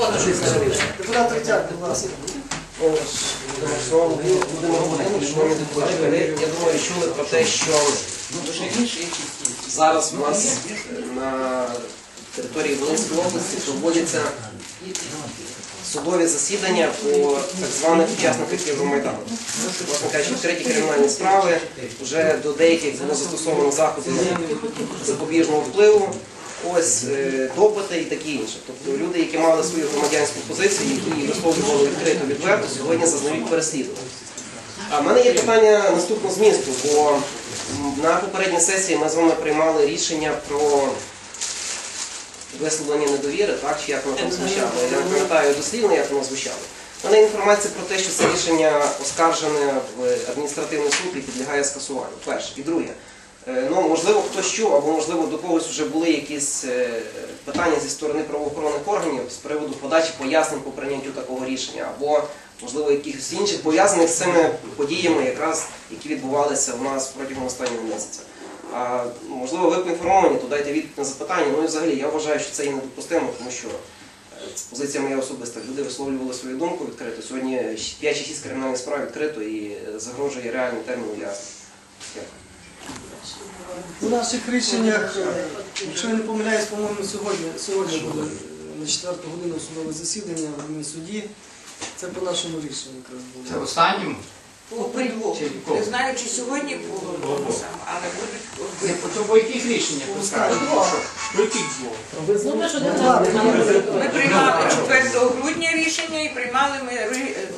Депутат Третяк, будь ласка. Шановні Володимир шановні депутати, я думаю, чули про те, що зараз у нас на території Волинської області проводяться судові засідання по так званих учасниках Євромайдану. Власне кажучи, відкриті кримінальні справи, вже до деяких було застосовано заходи запобіжного впливу. Ось е, допити і таке інше. Тобто люди, які мали свою громадянську позицію, які висловлювали відкрито відверто, сьогодні зазнають переслідування. А в мене є питання наступного змісту, бо на попередній сесії ми з вами приймали рішення про висловлення недовіри, так, чи як воно там звучало. Я не пам'ятаю дослівно, як воно звучало. У мене інформація про те, що це рішення оскаржене в адміністративний суд і підлягає скасуванню. Перше. І друге. Е, Ну, можливо, хтось чув, або можливо до когось вже були якісь е, питання зі сторони правоохоронних органів з приводу подачі пояснень по прийняттю такого рішення, або можливо якихось інших пов'язаних з цими подіями, якраз які відбувалися у нас протягом останнього місяця. А можливо, ви поінформовані, то дайте відповідь на запитання. Ну і взагалі я вважаю, що це є недопустимо, тому що це позиція моя особиста. Люди висловлювали свою думку відкрито. Сьогодні 5 чи 6 кримінальних справ відкрито і е, загрожує реальний термін ув'язнення. Дякую. У наших рішеннях, якщо я не помиляюсь, по-моєму, сьогодні, сьогодні буде на 4 годину судове засідання в адмінсуді. Це по нашому рішенню якраз Це було. останнім? По двох. Не знаю, чи сьогодні було саме, але будуть то по яких рішеннях? По яких двох? Ми приймали 4 грудня рішення і приймали ми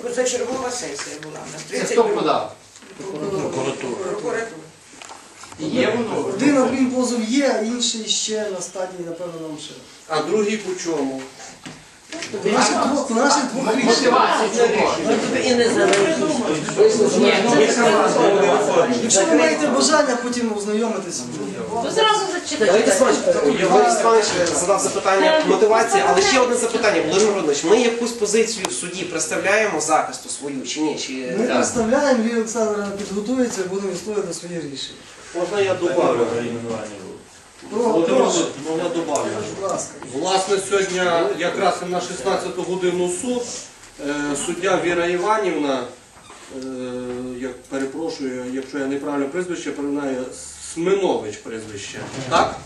позачергова сесія була. Це хто подав? прокуратура. Є воно? Один адмінпозов є, а інший ще на стадії, напевно, нам ще. А другий по чому? По наших двох. Мотивація чого? Якщо ви маєте бажання потім ознайомитися. Давайте Євгеній Степанович задав запитання мотивації, але ще одне запитання. Володимир Володимирович, ми якусь позицію в суді представляємо захисту свою чи ні? Чи Ми представляємо, Лілія Олександровна підготується і будемо відстоювати своє рішення. Можна я добавлю? Про, Володимир прошу, Володимирович, ну, я добавлю. Власне, сьогодні якраз на 16 годину суд е, суддя Віра Іванівна, е, як перепрошую, якщо я неправильно прізвище, принаймні Сминович прізвище. Так?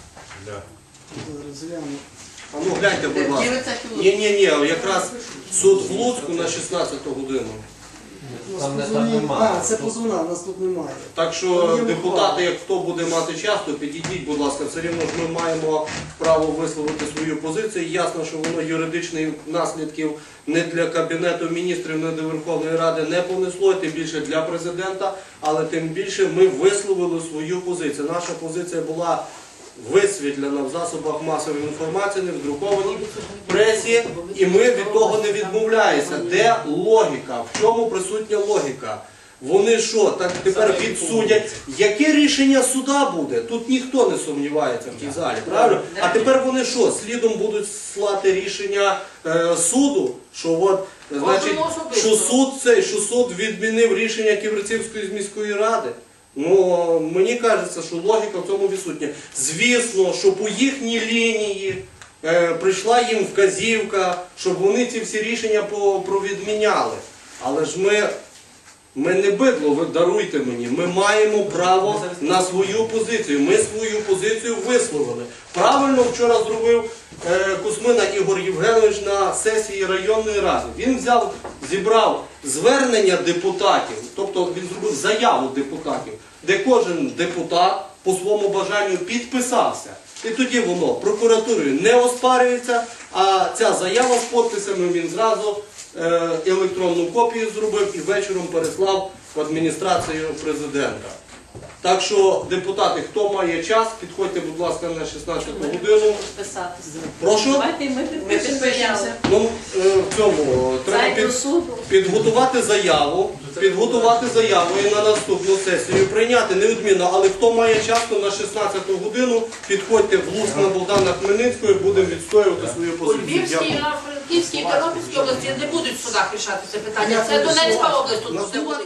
А ну гляньте, будь ласка. Ні, ні, ні, якраз суд в Луцьку на 16 годину. У нас позовні- А, це позовна, нас тут немає. Так що депутати, як хто буде мати час, то підійдіть, будь ласка, все рівно ж ми маємо право висловити свою позицію. Ясно, що воно юридичних наслідків не для Кабінету міністрів, не для Верховної Ради не понесло, тим більше для президента, але тим більше ми висловили свою позицію. Наша позиція була висвітлена в засобах масової інформації, не в друкованій пресі, і ми від того не відмовляємося. Де логіка? В чому присутня логіка? Вони що, так тепер підсудять? Яке рішення суда буде? Тут ніхто не сумнівається в тій залі, правильно? А тепер вони що, слідом будуть слати рішення е, суду, що от, значить, що суд цей, що суд відмінив рішення Ківерцівської міської ради? Ну, мені кажеться, що логіка в цьому відсутня. Звісно, що по їхній лінії е, прийшла їм вказівка, щоб вони ці всі рішення провідміняли. Але ж ми, ми не бидло, ви даруйте мені. Ми маємо право на свою позицію. Ми свою позицію висловили. Правильно вчора зробив е, Кузьмина Ігор Євгенович на сесії районної ради. Він взяв, зібрав звернення депутатів, тобто він зробив заяву депутатів, де кожен депутат по своєму бажанню підписався. І тоді воно прокуратурою не оспарюється, а ця заява з подписами він зразу е, електронну копію зробив і вечором переслав в адміністрацію президента. Так що, депутати, хто має час, підходьте, будь ласка, на 16 годину. Підписатися. Прошу. Давайте і ми підпишемося. Ну, е, в цьому треба Зайду під, суду. підготувати заяву, підготувати заяву і на наступну сесію прийняти неодмінно, але хто має час, то на 16 годину підходьте в Луцьк на Богдана Хмельницького і будемо відстоювати свою У позицію. Львівській, Дякую. Франківській, Тернопільській області не будуть в судах рішати це питання. Це Донецька область тут буде.